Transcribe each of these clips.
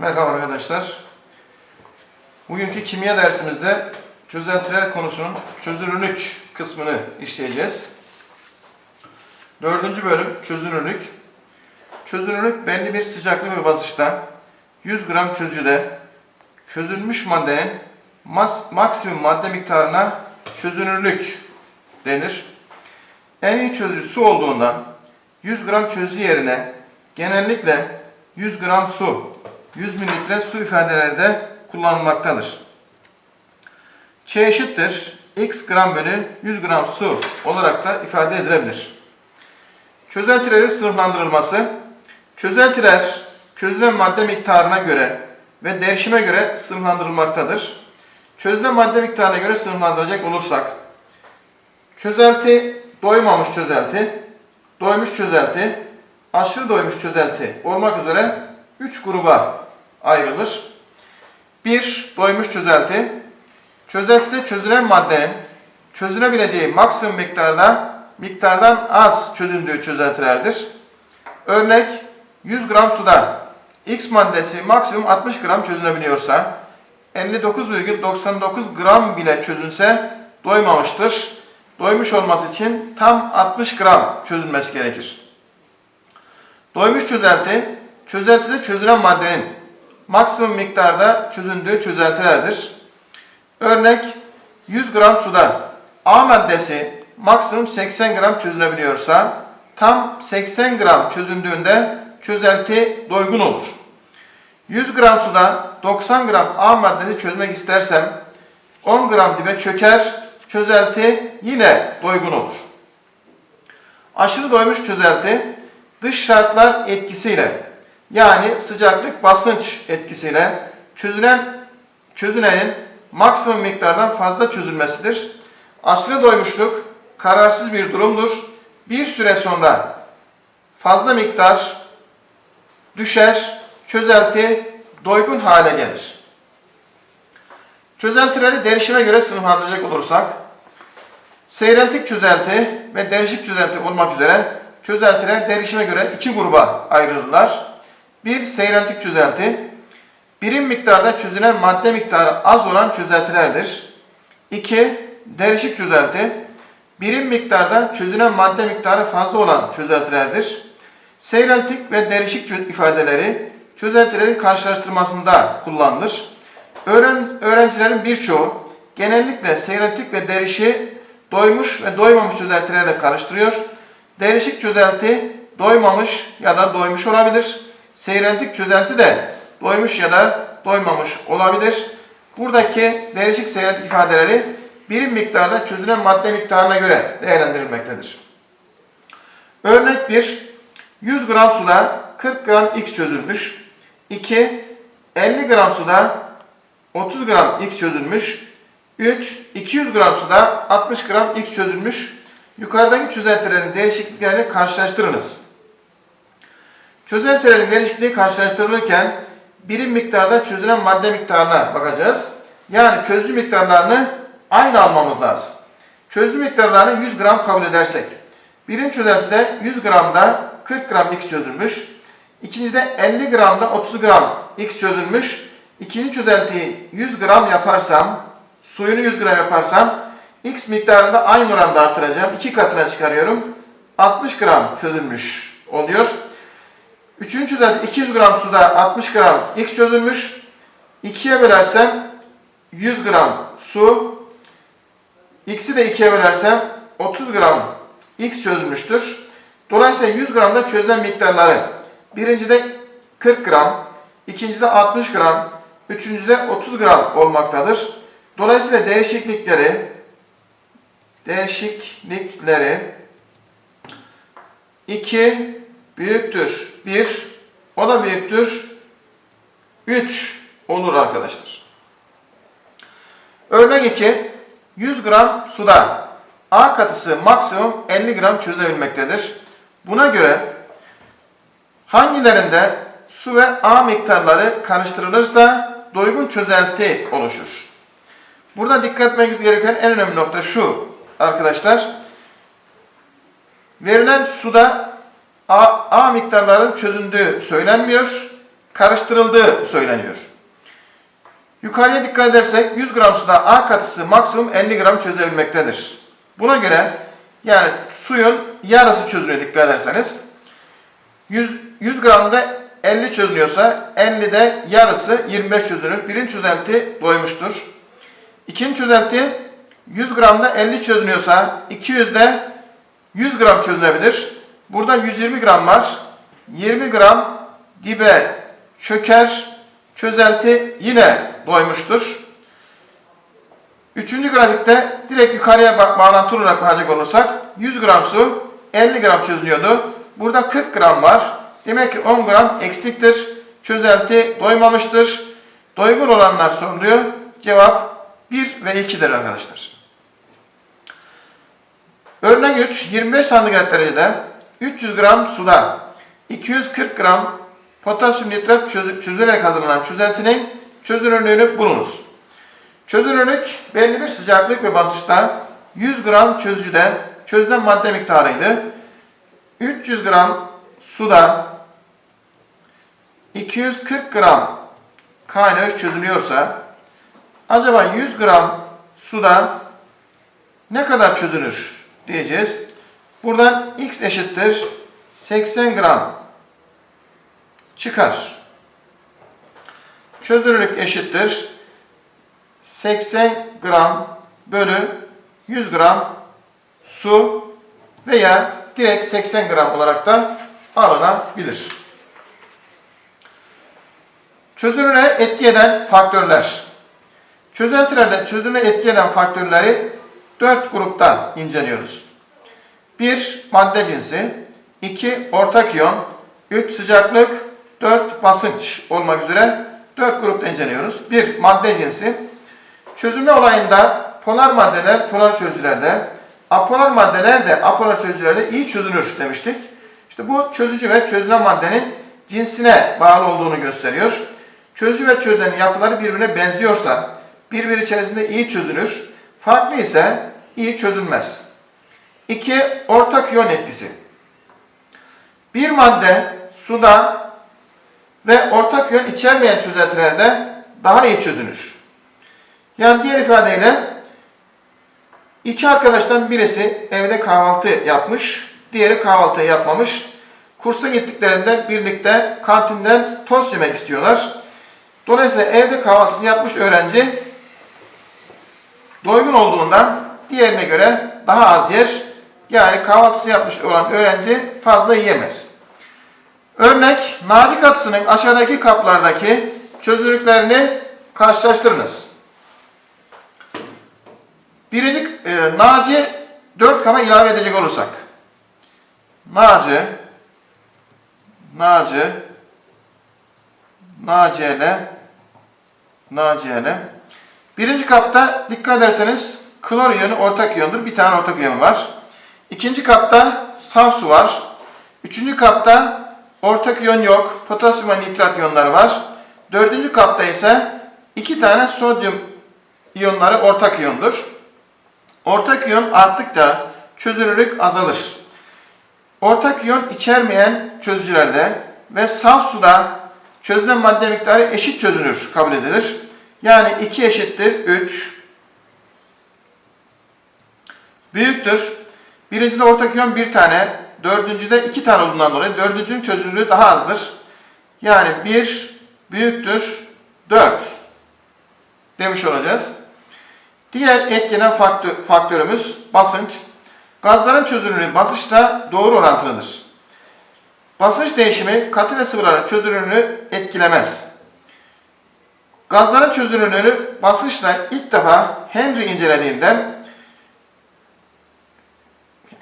Merhaba arkadaşlar. Bugünkü kimya dersimizde çözeltiler konusunun çözünürlük kısmını işleyeceğiz. Dördüncü bölüm çözünürlük. Çözünürlük belli bir sıcaklık ve basınçta 100 gram çözücüde çözülmüş maddenin mas- maksimum madde miktarına çözünürlük denir. En iyi çözücü su olduğundan 100 gram çözücü yerine genellikle 100 gram su, 100 mililitre su ifadeleri de kullanılmaktadır. Ç eşittir x gram bölü 100 gram su olarak da ifade edilebilir. Çözeltilerin sınıflandırılması, çözeltiler çözülen madde miktarına göre ve derişime göre sınıflandırılmaktadır. Çözülen madde miktarına göre sınıflandıracak olursak, çözelti doymamış çözelti, doymuş çözelti, aşırı doymuş çözelti olmak üzere 3 gruba ayrılır. 1. Doymuş çözelti. Çözeltide çözülen maddenin çözülebileceği maksimum miktarda miktardan az çözündüğü çözeltilerdir. Örnek 100 gram suda X maddesi maksimum 60 gram çözünebiliyorsa 59,99 gram bile çözünse doymamıştır. Doymuş olması için tam 60 gram çözülmesi gerekir. Doymuş çözelti, çözeltide çözülen maddenin maksimum miktarda çözündüğü çözeltilerdir. Örnek 100 gram suda A maddesi maksimum 80 gram çözünebiliyorsa tam 80 gram çözündüğünde çözelti doygun olur. 100 gram suda 90 gram A maddesi çözmek istersem 10 gram dibe çöker, çözelti yine doygun olur. Aşırı doymuş çözelti dış şartlar etkisiyle yani sıcaklık basınç etkisiyle çözülen çözünenin maksimum miktardan fazla çözülmesidir. Aşırı doymuşluk kararsız bir durumdur. Bir süre sonra fazla miktar düşer, çözelti doygun hale gelir. Çözeltileri derişime göre sınıflandıracak olursak, seyreltik çözelti ve derişik çözelti olmak üzere çözeltiler derişime göre iki gruba ayrılırlar. Bir seyreltik çözelti, birim miktarda çözülen madde miktarı az olan çözeltilerdir. 2. Derişik çözelti, birim miktarda çözülen madde miktarı fazla olan çözeltilerdir. Seyreltik ve derişik ifadeleri çözeltilerin karşılaştırmasında kullanılır. Öğren, öğrencilerin birçoğu genellikle seyreltik ve derişi doymuş ve doymamış çözeltilerle karıştırıyor. Derişik çözelti doymamış ya da doymuş olabilir. Seyreltik çözelti de doymuş ya da doymamış olabilir. Buradaki derişik seyreltik ifadeleri birim miktarda çözülen madde miktarına göre değerlendirilmektedir. Örnek 1. 100 gram suda 40 gram X çözülmüş. 2. 50 gram suda 30 gram X çözülmüş. 3. 200 gram suda 60 gram X çözülmüş. Yukarıdaki çözeltilerin değişikliklerini karşılaştırınız. Çözeltilerin değişikliği karşılaştırılırken birim miktarda çözülen madde miktarına bakacağız. Yani çözücü miktarlarını aynı almamız lazım. Çözücü miktarlarını 100 gram kabul edersek, birinci çözeltide 100 gramda 40 gram X çözülmüş, ikincide 50 gramda 30 gram X çözülmüş, ikinci çözeltiyi 100 gram yaparsam, suyunu 100 gram yaparsam, X miktarında aynı oranda artıracağım. 2 katına çıkarıyorum. 60 gram çözülmüş oluyor. Üçüncü çözelti 200 gram suda 60 gram X çözülmüş. 2'ye bölersem 100 gram su. X'i de 2'ye bölersem 30 gram X çözülmüştür. Dolayısıyla 100 gramda çözülen miktarları birincide 40 gram, ikincide 60 gram, üçüncüde 30 gram olmaktadır. Dolayısıyla değişiklikleri değişiklikleri 2 büyüktür 1 o da büyüktür 3 olur arkadaşlar. Örnek 2 100 gram suda A katısı maksimum 50 gram çözülebilmektedir. Buna göre hangilerinde su ve A miktarları karıştırılırsa doygun çözelti oluşur. Burada dikkat etmemiz gereken en önemli nokta şu arkadaşlar. Verilen suda A, A miktarların çözündüğü söylenmiyor. karıştırıldığı söyleniyor. Yukarıya dikkat edersek 100 gram suda A katısı maksimum 50 gram çözülebilmektedir. Buna göre yani suyun yarısı çözülüyor dikkat ederseniz. 100, 100 gramda 50 çözülüyorsa 50'de yarısı 25 çözülür. Birinci çözelti doymuştur. İkinci çözelti 100 gramda 50 çözünüyorsa 200'de 100 gram çözülebilir. Burada 120 gram var. 20 gram dibe çöker. Çözelti yine doymuştur. Üçüncü grafikte direkt yukarıya bak, bağlantılı bakacak olursak 100 gram su 50 gram çözülüyordu. Burada 40 gram var. Demek ki 10 gram eksiktir. Çözelti doymamıştır. Doygun olanlar soruluyor. Cevap 1 ve 2'dir arkadaşlar. Örnek 3, 25 santigrat derecede 300 gram suda 240 gram potasyum nitrat çözü- çözülerek hazırlanan çözeltinin çözünürlüğünü bulunuz. Çözünürlük belli bir sıcaklık ve basınçta 100 gram çözücüde çözülen madde miktarıydı. 300 gram suda 240 gram KNH çözülüyorsa acaba 100 gram suda ne kadar çözünür diyeceğiz. Buradan x eşittir 80 gram çıkar. Çözünürlük eşittir 80 gram bölü 100 gram su veya direkt 80 gram olarak da alınabilir. Çözünürlüğe etki eden faktörler. Çözeltilerde çözünürlüğe etki eden faktörleri 4 grupta inceliyoruz. 1. Madde cinsi 2. Ortak iyon 3. Sıcaklık 4. Basınç olmak üzere 4 grupta inceliyoruz. 1. Madde cinsi Çözünme olayında polar maddeler polar çözücülerde, apolar maddeler de apolar çözücülerde iyi çözünür demiştik. İşte bu çözücü ve çözülen maddenin cinsine bağlı olduğunu gösteriyor. Çözücü ve çözülenin yapıları birbirine benziyorsa, birbiri içerisinde iyi çözünür, farklı ise iyi çözülmez. 2. Ortak iyon etkisi. Bir madde suda ve ortak iyon içermeyen çözeltilerde daha iyi çözünür. Yani diğer ifadeyle iki arkadaştan birisi evde kahvaltı yapmış, diğeri kahvaltı yapmamış. Kursa gittiklerinde birlikte kantinden tost yemek istiyorlar. Dolayısıyla evde kahvaltısını yapmış öğrenci doygun olduğundan diğerine göre daha az yer. Yani kahvaltısı yapmış olan öğrenci fazla yiyemez. Örnek, naci katısının aşağıdaki kaplardaki çözünürlüklerini karşılaştırınız. Birinci e, Naci 4 kama ilave edecek olursak. Naci Naci Naci'yle Naci'yle Birinci kapta dikkat ederseniz klor iyonu ortak iyondur. Bir tane ortak iyon var. İkinci kapta saf su var. Üçüncü kapta ortak iyon yok. Potasyum ve nitrat iyonları var. Dördüncü kapta ise iki tane sodyum iyonları ortak iyondur. Ortak iyon arttıkça çözünürlük azalır. Ortak iyon içermeyen çözücülerde ve saf suda çözülen madde miktarı eşit çözünür kabul edilir. Yani 2 eşittir 3 büyüktür. Birincide ortak iyon bir tane, dördüncüde iki tane olduğundan dolayı dördüncünün çözünürlüğü daha azdır. Yani 1 büyüktür 4 demiş olacağız. Diğer etkilenen faktör, faktörümüz basınç. Gazların çözünürlüğü basınçla doğru orantılıdır. Basınç değişimi katı ve sıvıların çözünürlüğünü etkilemez. Gazların çözünürlüğünü basınçla ilk defa Henry incelediğinden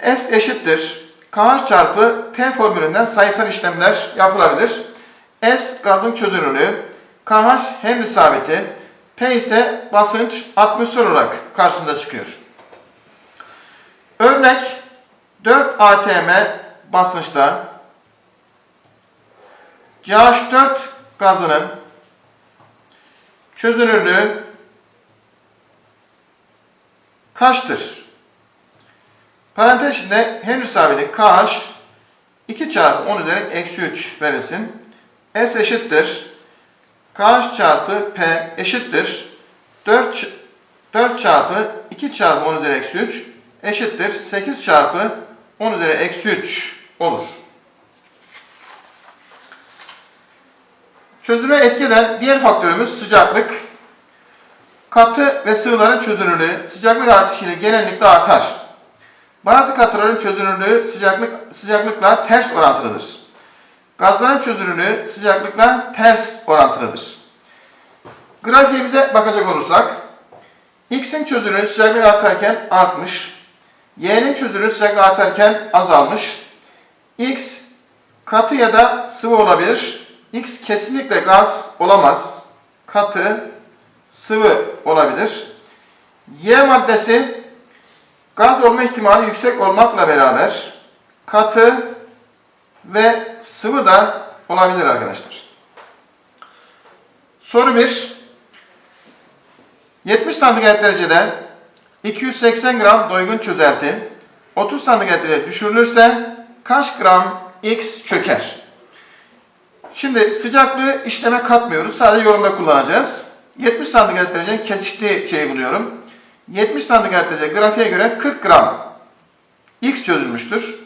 S eşittir KH çarpı P formülünden sayısal işlemler yapılabilir. S gazın çözünürlüğü, KH Henry sabiti, P ise basınç atmosfer olarak karşımıza çıkıyor. Örnek 4 atm basınçta CH4 gazının çözünürlüğü kaçtır? Parantez içinde Henry sabiti KH 2 çarpı 10 üzeri eksi 3 verilsin. S eşittir. KH çarpı P eşittir. 4, ç- 4 çarpı 2 çarpı 10 üzeri eksi 3 eşittir. 8 çarpı 10 üzeri eksi 3 olur. Çözüme etki diğer faktörümüz sıcaklık. Katı ve sıvıların çözünürlüğü sıcaklık artışıyla genellikle artar. Bazı katıların çözünürlüğü sıcaklık sıcaklıkla ters orantılıdır. Gazların çözünürlüğü sıcaklıkla ters orantılıdır. Grafiğimize bakacak olursak, X'in çözünürlüğü sıcaklık artarken artmış, Y'nin çözünürlüğü sıcaklık artarken azalmış. X katı ya da sıvı olabilir. X kesinlikle gaz olamaz. Katı, sıvı olabilir. Y maddesi gaz olma ihtimali yüksek olmakla beraber katı ve sıvı da olabilir arkadaşlar. Soru 1. 70 santigrat derecede 280 gram doygun çözelti 30 santigrat dereceye düşürülürse kaç gram X çöker? Şimdi sıcaklığı işleme katmıyoruz. Sadece yorumda kullanacağız. 70 santigrat derecenin kesiştiği şeyi buluyorum. 70 santigrat derece grafiğe göre 40 gram X çözülmüştür.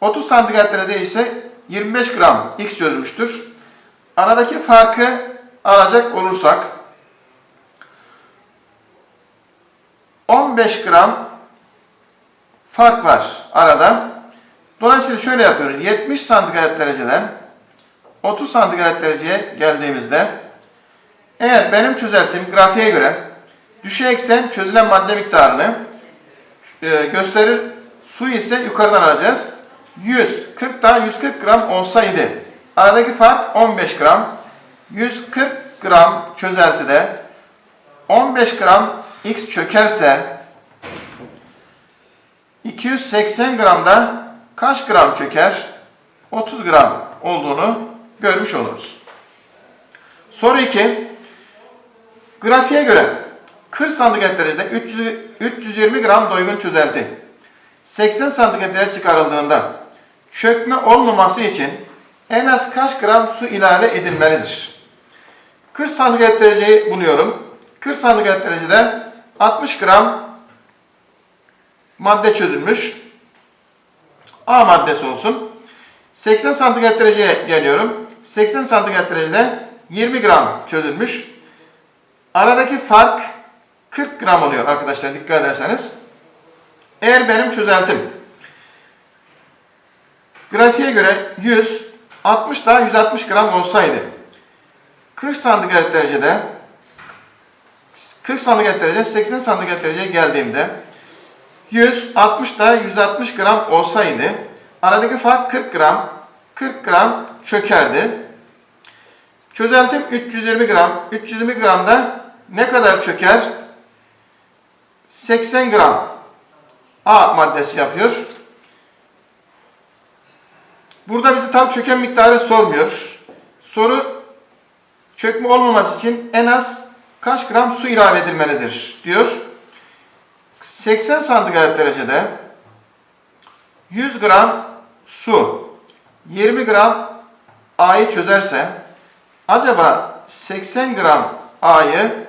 30 santigrat derecede ise 25 gram X çözülmüştür. Aradaki farkı alacak olursak 15 gram fark var arada. Dolayısıyla şöyle yapıyoruz. 70 santigrat dereceden 30 santigrat dereceye geldiğimizde eğer benim çözeltim grafiğe göre düşey eksen çözülen madde miktarını e, gösterir. Su ise yukarıdan alacağız. 140 daha 140 gram olsaydı aradaki fark 15 gram. 140 gram çözeltide 15 gram X çökerse 280 gramda kaç gram çöker? 30 gram olduğunu görmüş oluruz. Soru 2. Grafiğe göre 40 santigrat derecede 300, 320 gram doygun çözelti 80 santigrat derece çıkarıldığında çökme olmaması için en az kaç gram su ilave edilmelidir? 40 santigrat dereceyi buluyorum. 40 santigrat derecede 60 gram madde çözülmüş. A maddesi olsun. 80 santigrat dereceye geliyorum. 80 santigrat derecede 20 gram çözülmüş. Aradaki fark 40 gram oluyor arkadaşlar dikkat ederseniz. Eğer benim çözeltim grafiğe göre 100, 60 daha 160 gram olsaydı 40 santigrat derecede 40 santigrat derece 80 santigrat dereceye geldiğimde 100, 60 da 160 gram olsaydı aradaki fark 40 gram 40 gram çökerdi. Çözeltim 320 gram. 320 gramda ne kadar çöker? 80 gram A maddesi yapıyor. Burada bizi tam çöken miktarı sormuyor. Soru çökme olmaması için en az kaç gram su ilave edilmelidir diyor. 80 santigrat derecede 100 gram su 20 gram A'yı çözerse acaba 80 gram A'yı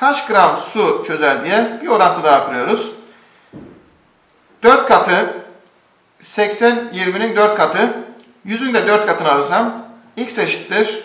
kaç gram su çözer diye bir orantı daha kuruyoruz. 4 katı 80 20'nin 4 katı 100'ün de 4 katını alırsam x eşittir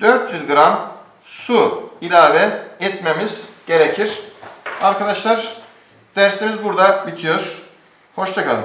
400 gram su ilave etmemiz gerekir. Arkadaşlar dersimiz burada bitiyor. Hoşçakalın.